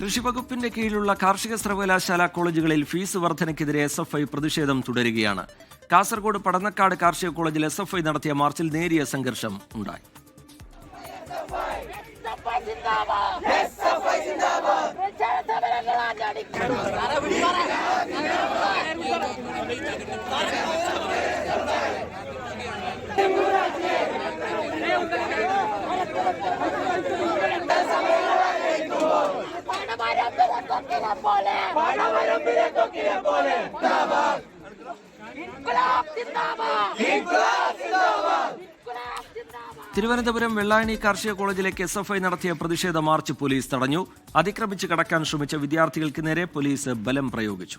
കൃഷിവകുപ്പിന്റെ കീഴിലുള്ള കാർഷിക സർവകലാശാല കോളേജുകളിൽ ഫീസ് വർധനയ്ക്കെതിരെ എസ് എഫ് ഐ പ്രതിഷേധം തുടരുകയാണ്. കാസർഗോഡ് പടന്നക്കാട് കാർഷിക കോളേജിൽ എസ് എഫ് ഐ നടത്തിയ മാർച്ചിൽ നേരിയ സംഘർഷം ഉണ്ടായി. പോലെ പോലെ തിരുവനന്തപുരം വെള്ളായണി കാർഷിക കോളേജിലേക്ക് എസ് എഫ് ഐ നടത്തിയ പ്രതിഷേധ മാർച്ച് പോലീസ് തടഞ്ഞു. അതിക്രമിച്ച് കടക്കാൻ ശ്രമിച്ച വിദ്യാർത്ഥികൾക്ക് നേരെ പോലീസ് ബലം പ്രയോഗിച്ചു.